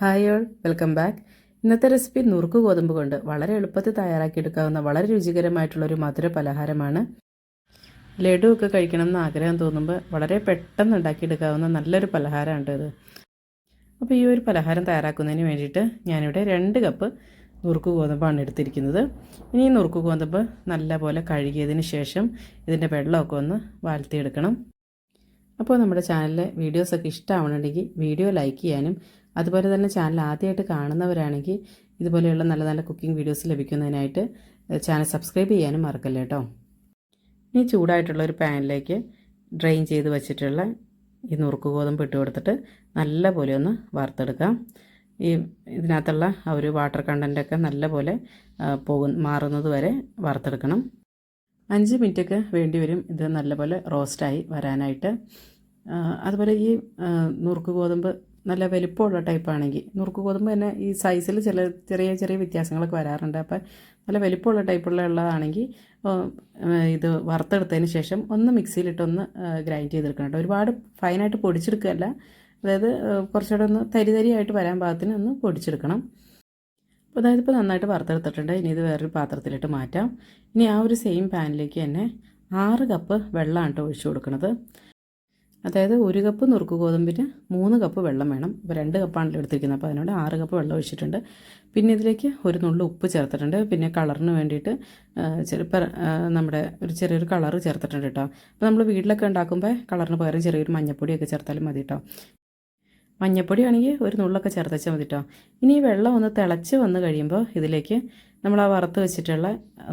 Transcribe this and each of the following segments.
Hi all welcome back ഇന്നത്തെ recipe നുറുക്ക് ഗോതമ്പ് കൊണ്ട് വളരെ എളുപ്പത്തിൽ തയ്യാറാക്കിയെടുക്കാവുന്ന വളരെ രുചികരമായിട്ടുള്ള ഒരു മധുര പലഹാരമാണ്. ലഡു ഒക്കെ കഴിക്കണം എന്ന് ആഗ്രഹം തോന്നുമ്പോൾ വളരെ പെട്ടെന്ന് ഉണ്ടാക്കിയെടുക്കാവുന്ന നല്ലൊരു പലഹാരമാണ് ഇത് അപ്പോൾ ഈ ഒരു പലഹാരം തയ്യാറാക്കുന്നതിന് വേണ്ടിയിട്ട് ഞാനിവിടെ രണ്ട് കപ്പ് നുറുക്ക് ഗോതമ്പാണ് എടുത്തിരിക്കുന്നത്. ഇനി ഈ നുറുക്ക് ഗോതമ്പ് നല്ലപോലെ കഴുകിയതിന് ശേഷം ഇതിന്റെ വെള്ളമൊക്കെ ഒന്ന് വാഴ്ത്തിയെടുക്കണം. അപ്പോൾ നമ്മുടെ ചാനലിലെ വീഡിയോസൊക്കെ ഇഷ്ടമാവണമെങ്കിൽ വീഡിയോ ലൈക്ക് ചെയ്യാനും അതുപോലെ തന്നെ ചാനൽ ആദ്യമായിട്ട് കാണുന്നവരാണെങ്കിൽ ഇതുപോലെയുള്ള നല്ല നല്ല കുക്കിംഗ് വീഡിയോസ് ലഭിക്കുന്നതിനായിട്ട് ചാനൽ സബ്സ്ക്രൈബ് ചെയ്യാനും മറക്കല്ലേ കേട്ടോ ഇനി ചൂടായിട്ടുള്ള ഒരു പാനിലേക്ക് ഡ്രെയിൻ ചെയ്ത് വെച്ചിട്ടുള്ള ഈ നുറുക്ക് ഗോതമ്പ് ഇട്ട് കൊടുത്തിട്ട് നല്ല പോലെ ഒന്ന് വറുത്തെടുക്കാം. ഈ ഇതിനകത്തുള്ള ആ ഒരു വാട്ടർ കണ്ടന്റൊക്കെ നല്ല പോലെ പോകും മാറുന്നത് വരെ വറുത്തെടുക്കണം. അഞ്ച് മിനിറ്റൊക്കെ വേണ്ടി വരും ഇത് നല്ലപോലെ റോസ്റ്റായി വരാനായിട്ട്. അതുപോലെ ഈ നുറുക്ക് ഗോതമ്പ് നല്ല വലിപ്പമുള്ള ടൈപ്പാണെങ്കിൽ നുറുക്ക് ഗോതമ്പ് തന്നെ ഈ സൈസിൽ ചില ചെറിയ ചെറിയ വ്യത്യാസങ്ങളൊക്കെ വരാറുണ്ട്. അപ്പം നല്ല വലിപ്പമുള്ള ടൈപ്പുള്ള ഉള്ളതാണെങ്കിൽ ഇത് വറുത്തെടുത്തതിന് ശേഷം ഒന്ന് മിക്സിയിലിട്ടൊന്ന് ഗ്രൈൻഡ് ചെയ്തെടുക്കണം കേട്ടോ ഒരുപാട് ഫൈനായിട്ട് പൊടിച്ചെടുക്കുകയല്ല അതായത് കുറച്ചുകൂടെ ഒന്ന് തരി തരിയായിട്ട് വരാൻ പാകത്തിന് ഒന്ന് പൊടിച്ചെടുക്കണം. അപ്പോൾ അതായത് ഇപ്പോൾ നന്നായിട്ട് വറുത്തെടുത്തിട്ടുണ്ട്. ഇനി ഇത് വേറൊരു പാത്രത്തിലിട്ട് മാറ്റാം. ഇനി ആ ഒരു സെയിം പാനിലേക്ക് തന്നെ ആറ് കപ്പ് വെള്ളമാണ് കേട്ടോ ഒഴിച്ചു കൊടുക്കുന്നത് അതായത് ഒരു കപ്പ് നുറുക്ക് ഗോതമ്പിന് മൂന്ന് കപ്പ് വെള്ളം വേണം. ഇപ്പോൾ രണ്ട് കപ്പാണല്ലോ എടുത്തിരിക്കുന്നത്. അപ്പോൾ അതിനോട് ആറ് കപ്പ് വെള്ളം ഒഴിച്ചിട്ടുണ്ട്. പിന്നെ ഇതിലേക്ക് ഒരു നുള്ളു ഉപ്പ് ചേർത്തിട്ടുണ്ട്. പിന്നെ കളറിന് വേണ്ടിയിട്ട് ചിലപ്പോൾ നമ്മുടെ ഒരു ചെറിയൊരു കളർ ചേർത്തിട്ടുണ്ട് കേട്ടോ അപ്പോൾ നമ്മൾ വീട്ടിലൊക്കെ ഉണ്ടാക്കുമ്പോൾ കളറിന് പകരം ചെറിയൊരു മഞ്ഞപ്പൊടിയൊക്കെ ചേർത്താലും മതി കേട്ടോ മഞ്ഞപ്പൊടി ആണെങ്കിൽ ഒരു നുള്ളൊക്കെ ചേർത്തച്ചാൽ മതി കേട്ടോ ഇനി വെള്ളം ഒന്ന് തിളച്ച് വന്ന് കഴിയുമ്പോൾ ഇതിലേക്ക് നമ്മൾ ആ വറുത്ത് വെച്ചിട്ടുള്ള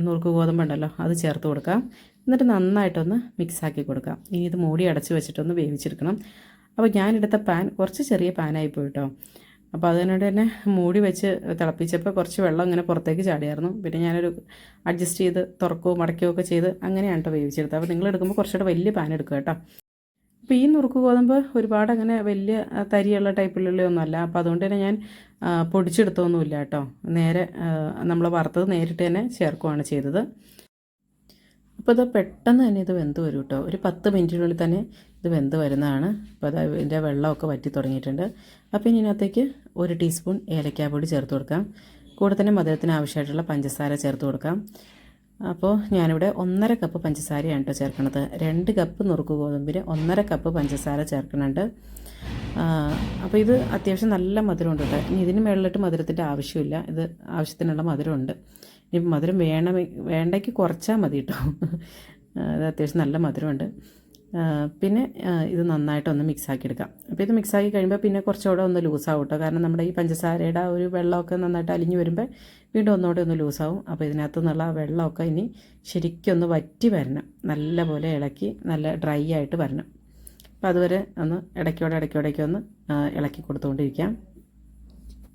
നുറുക്ക് ഗോതമ്പുണ്ടല്ലോ അത് ചേർത്ത് കൊടുക്കാം. എന്നിട്ട് നന്നായിട്ടൊന്ന് മിക്സാക്കി കൊടുക്കാം. ഇനി ഇത് മൂടി അടച്ച് വെച്ചിട്ടൊന്ന് വേവിച്ചെടുക്കണം. അപ്പോൾ ഞാനെടുത്ത പാൻ കുറച്ച് ചെറിയ പാനായി പോയിട്ടോ അപ്പോൾ അതിനോട് തന്നെ മൂടി വെച്ച് തിളപ്പിച്ചപ്പോൾ കുറച്ച് വെള്ളം ഇങ്ങനെ പുറത്തേക്ക് ചാടിയായിരുന്നു. പിന്നെ ഞാനൊരു അഡ്ജസ്റ്റ് ചെയ്ത് തുറക്കുകയോ മടക്കുകയോ ഒക്കെ ചെയ്ത് അങ്ങനെയാണ് കേട്ടോ വേവിച്ചെടുത്തത്. അപ്പോൾ നിങ്ങൾ എടുക്കുമ്പോൾ കുറച്ചുകൂടെ വലിയ പാൻ എടുക്കുക കേട്ടോ അപ്പോൾ ഈ നുറുക്ക് ഗോതമ്പ് ഒരുപാട് അങ്ങനെ വലിയ തരിയുള്ള ടൈപ്പിലുള്ള ഒന്നുമല്ല അപ്പോൾ അതുകൊണ്ട് തന്നെ ഞാൻ പൊടിച്ചെടുത്തൊന്നുമില്ല കേട്ടോ. നേരെ നമ്മൾ വറുത്തത് നേരിട്ട് തന്നെ ചേർക്കുകയാണ് ചെയ്തത്. അപ്പോൾ ഇത് പെട്ടെന്ന് തന്നെ ഇത് വെന്ത് വരും കേട്ടോ. ഒരു പത്ത് മിനിറ്റിനുള്ളിൽ തന്നെ ഇത് വെന്ത് വരുന്നതാണ്. അപ്പോൾ അത് ഇതിന്റെ വെള്ളമൊക്കെ വറ്റി തുടങ്ങിയിട്ടുണ്ട്. അപ്പോൾ ഇനി ഇതിനകത്തേക്ക് ഒരു ടീസ്പൂൺ ഏലക്കാപ്പൊടി ചേർത്ത് കൊടുക്കാം. കൂടെ തന്നെ മധുരത്തിന് ആവശ്യമായിട്ടുള്ള പഞ്ചസാര ചേർത്ത് കൊടുക്കാം. അപ്പോൾ ഞാനിവിടെ ഒന്നര കപ്പ് പഞ്ചസാരയാണ് കേട്ടോ ചേർക്കണത് രണ്ട് കപ്പ് നുറുക്ക് ഗോതമ്പിന് ഒന്നര കപ്പ് പഞ്ചസാര ചേർക്കുന്നുണ്ട്. അപ്പോൾ ഇത് അത്യാവശ്യം നല്ല മധുരമുണ്ട് കേട്ടോ. ഇനി ഇതിന് മുകളിലിട്ട് മധുരത്തിന്റെ ആവശ്യമില്ല. ഇത് ആവശ്യത്തിനുള്ള മധുരമുണ്ട്. ഇനി മധുരം വേണം വേണ്ടയ്ക്ക് കുറച്ചാൽ മതി കേട്ടോ. അത് അത്യാവശ്യം നല്ല മധുരമുണ്ട്. പിന്നെ ഇത് നന്നായിട്ടൊന്ന് മിക്സാക്കി എടുക്കാം. അപ്പോൾ ഇത് മിക്സാക്കി കഴിയുമ്പോൾ പിന്നെ കുറച്ചുകൂടെ ഒന്ന് ലൂസാവും കേട്ടോ. കാരണം നമ്മുടെ ഈ പഞ്ചസാരയുടെ ആ ഒരു വെള്ളമൊക്കെ നന്നായിട്ട് അലിഞ്ഞു വരുമ്പോൾ വീണ്ടും ഒന്നുകൂടെ ഒന്ന് ലൂസാവും അപ്പോൾ ഇതിനകത്ത് നിന്നുള്ള ആ വെള്ളമൊക്കെ ഇനി ശരിക്കൊന്ന് വറ്റി വരണം. നല്ല പോലെ ഇളക്കി നല്ല ഡ്രൈ ആയിട്ട് വരണം. അപ്പോൾ അതുവരെ ഒന്ന് ഇടയ്ക്കോടെ ഇടയ്ക്കോടേക്ക് ഒന്ന് ഇളക്കി കൊടുത്തുകൊണ്ടിരിക്കാം.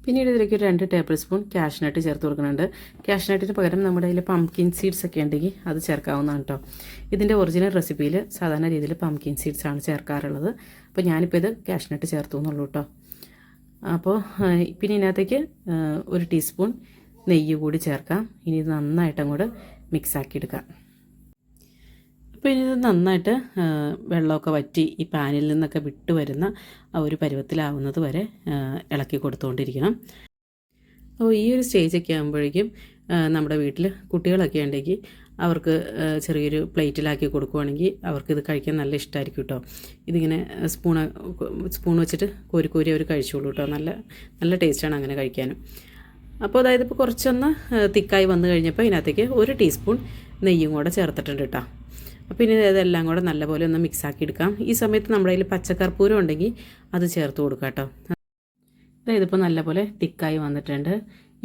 പിന്നീട് ഇതിലേക്ക് ഒരു രണ്ട് ടേബിൾ സ്പൂൺ കാഷ്നട്ട് ചേർത്ത് കൊടുക്കുന്നുണ്ട്. കാഷ്നട്ടിന് പകരം നമ്മുടെ കയ്യിൽ പംകിൻ സീഡ്സ് ഒക്കെ ഉണ്ടെങ്കിൽ അത് ചേർക്കാവുന്നതാണ് കേട്ടോ ഇതിന്റെ ഒറിജിനൽ റെസിപ്പിയിൽ സാധാരണ രീതിയിൽ പംകിൻ സീഡ്സ് ആണ് ചേർക്കാറുള്ളത്. അപ്പോൾ ഞാനിപ്പോൾ ഇത് കാഷ്നട്ട് ചേർത്തു എന്നുള്ളൂ കേട്ടോ അപ്പോൾ പിന്നെ ഇതിനകത്തേക്ക് ഒരു ടീസ്പൂൺ നെയ്യ് കൂടി ചേർക്കാം. ഇനി ഇത് നന്നായിട്ടും കൂടെ മിക്സ് ആക്കി എടുക്കാം. അപ്പോൾ ഇനി ഇത് നന്നായിട്ട് വെള്ളമൊക്കെ വറ്റി ഈ പാനിൽ നിന്നൊക്കെ വിട്ട് വരുന്ന ആ ഒരു പരുവത്തിലാവുന്നത് വരെ ഇളക്കി കൊടുത്തുകൊണ്ടിരിക്കണം അപ്പോൾ ഈ ഒരു സ്റ്റേജൊക്കെ ആകുമ്പോഴേക്കും നമ്മുടെ വീട്ടിൽ കുട്ടികളൊക്കെ ഉണ്ടെങ്കിൽ അവർക്ക് ചെറിയൊരു പ്ലേറ്റിലാക്കി കൊടുക്കുവാണെങ്കിൽ ഇത് കഴിക്കാൻ നല്ല ഇഷ്ടമായിരിക്കും കേട്ടോ ഇതിങ്ങനെ സ്പൂൺ സ്പൂൺ വെച്ചിട്ട് കോരി കോരി അവർ കഴിച്ചോളൂ കേട്ടോ നല്ല നല്ല ടേസ്റ്റാണ് അങ്ങനെ കഴിക്കാനും. അപ്പോൾ അതായത് ഇപ്പോൾ കുറച്ചൊന്ന് തിക്കായി വന്നു കഴിഞ്ഞപ്പോൾ ഇതിനകത്തേക്ക് ഒരു ടീസ്പൂൺ നെയ്യും കൂടെ ചേർത്തിട്ടുണ്ട് കേട്ടോ അപ്പോൾ ഇനി ഇതെല്ലാം കൂടെ നല്ലപോലെ ഒന്ന് മിക്സ് ആക്കി എടുക്കാം. ഈ സമയത്ത് നമ്മുടെ കയ്യിൽ പച്ചക്കർപ്പൂരം ഉണ്ടെങ്കിൽ അത് ചേർത്ത് കൊടുക്കാം കേട്ടോ. അതായത് ഇപ്പോൾ നല്ലപോലെ തിക്കായി വന്നിട്ടുണ്ട്.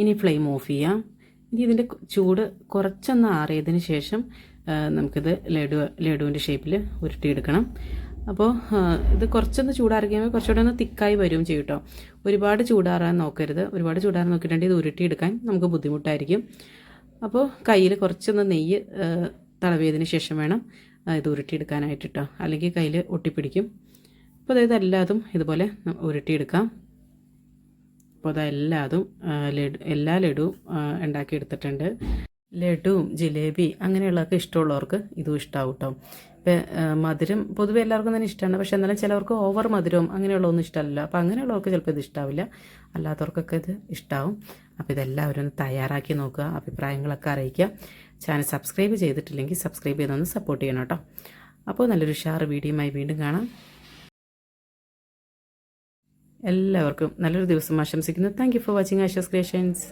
ഇനി ഫ്ലെയിം ഓഫ് ചെയ്യാം. ഇനി ഇതിന്റെ ചൂട് കുറച്ചൊന്ന് ആറിയതിന് ശേഷം നമുക്കിത് ലഡു ലഡുവിന്റെ ഷേപ്പിൽ ഉരുട്ടിയെടുക്കണം. അപ്പോൾ ഇത് കുറച്ചൊന്ന് ചൂടാറി കുറച്ചുകൂടെ ഒന്ന് തിക്കായി വരും ചെയ്യും കേട്ടോ. ഒരുപാട് ചൂടാറാൻ നോക്കരുത്. ഒരുപാട് ചൂടാറാൻ നോക്കിയിട്ടുണ്ടെങ്കിൽ ഇത് ഉരുട്ടിയെടുക്കാൻ നമുക്ക് ബുദ്ധിമുട്ടായിരിക്കും. അപ്പോൾ കയ്യിൽ കുറച്ചൊന്ന് നെയ്യ് തളവിയതിന് ശേഷം വേണം ഇത് ഉരുട്ടിയെടുക്കാനായിട്ട് കേട്ടോ അല്ലെങ്കിൽ കയ്യിൽ ഒട്ടിപ്പിടിക്കും. അപ്പോൾ അതായത് എല്ലാതും ഇതുപോലെ ഉരുട്ടിയെടുക്കാം. അപ്പോൾ അതെല്ലാതും ലഡു എല്ലാ ലഡുവും ഉണ്ടാക്കിയെടുത്തിട്ടുണ്ട്. ലഡുവും ജിലേബി അങ്ങനെയുള്ളതൊക്കെ ഇഷ്ടമുള്ളവർക്ക് ഇതും ഇഷ്ടമാവും കേട്ടോ ഇപ്പം മധുരം പൊതുവെ എല്ലാവർക്കും തന്നെ ഇഷ്ടമാണ്. പക്ഷേ എന്നാലും ചിലവർക്ക് ഓവർ മധുരവും അങ്ങനെയുള്ളതൊന്നും ഇഷ്ടമല്ല. അപ്പോൾ അങ്ങനെയുള്ളവർക്ക് ചിലപ്പോൾ ഇത് ഇഷ്ടാവില്ല. അല്ലാത്തവർക്കൊക്കെ ഇത് ഇഷ്ടാവും. അപ്പോൾ ഇതെല്ലാവരും ഒന്ന് തയ്യാറാക്കി നോക്കുക അഭിപ്രായങ്ങളൊക്കെ അറിയിക്കുക. ചാനൽ സബ്സ്ക്രൈബ് ചെയ്തിട്ടില്ലെങ്കിൽ സബ്സ്ക്രൈബ് ചെയ്തൊന്ന് സപ്പോർട്ട് ചെയ്യണം കേട്ടോ. അപ്പോൾ നല്ലൊരു ഷാർ വീഡിയോയുമായി വീണ്ടും കാണാം. എല്ലാവർക്കും നല്ലൊരു ദിവസം ആശംസിക്കുന്നു. Thank for watching Asha's Creations